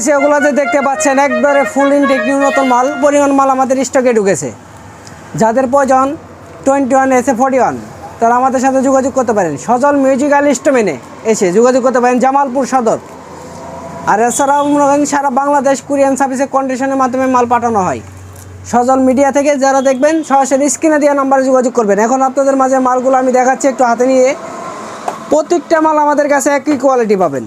কেসিওগুলোতে দেখতে পাচ্ছেন একবারে ফুল ইনটেক নতুন মাল, পরিমাণ মাল আমাদের স্টকে ঢুকেছে। যাদের প্রয়োজন টোয়েন্টি ওয়ান এসে ফর্টি ওয়ান তারা আমাদের সাথে যোগাযোগ করতে পারেন। সজল মিউজিক্যাল ইনস্ট্রুমেন্টে এসে যোগাযোগ করতে পারেন জামালপুর সদর। আর এছাড়াও সারা বাংলাদেশ কুরিয়ান সার্ভিসে কন্ডিশনের মাধ্যমে মাল পাঠানো হয়। সজল মিডিয়া থেকে যারা দেখবেন, সরাসরি স্ক্রিনে দেওয়া নাম্বারে যোগাযোগ করবেন। এখন আপনাদের মাঝে মালগুলো আমি দেখাচ্ছি একটু হাতে নিয়ে। প্রত্যেকটা মাল আমাদের কাছে একই কোয়ালিটি পাবেন।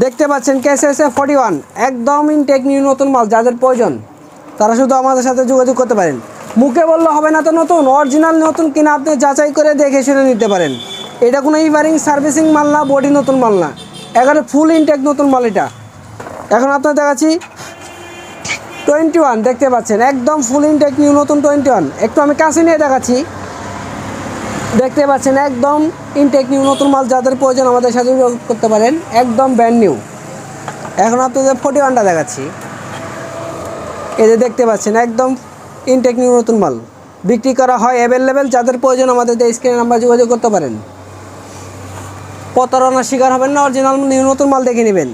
দেখতে পাচ্ছেন কেসে এসে ফর্টি ওয়ান একদম ইনটেক নিউ নতুন মাল, যাদের প্রয়োজন, তারা শুধু আমাদের সাথে যোগাযোগ করতে পারেন। মুখে বললে হবে না তো নতুন অরিজিনাল নতুন কিনা আপনি যাচাই করে দেখে শুনে নিতে পারেন। এটা কোনো ইভারিং সার্ভিসিং মাল না বডি নতুন মাল না। এখানে ফুল ইনটেক নতুন মাল এটা। এখন আপনার দেখাচ্ছি টোয়েন্টি ওয়ান দেখতে পাচ্ছেন, একদম ফুল ইনটেক নিউ নতুন টোয়েন্টি ওয়ান একটু আমি কাছে নিয়ে দেখাচ্ছি। দেখতে পাচ্ছেন একদম ইনটেক নিউ নতুন মাল যাদের প্রয়োজন আমাদের সাথে যোগাযোগ করতে পারেন, একদম ব্র্যান্ড নিউ এখন আপনাদের ফোর্টি ওয়ানটা দেখাচ্ছি। এই যে দেখতে পাচ্ছেন একদম ইনটেক নিউ নতুন মাল। বিক্রি করা হয় অ্যাভেলেবেল যাদের প্রয়োজন আমাদের স্ক্রিনে নাম্বার যোগাযোগ করতে পারেন। প্রতারণার শিকার হবেন না অরিজিনাল নিউ নতুন মাল দেখে নেবেন।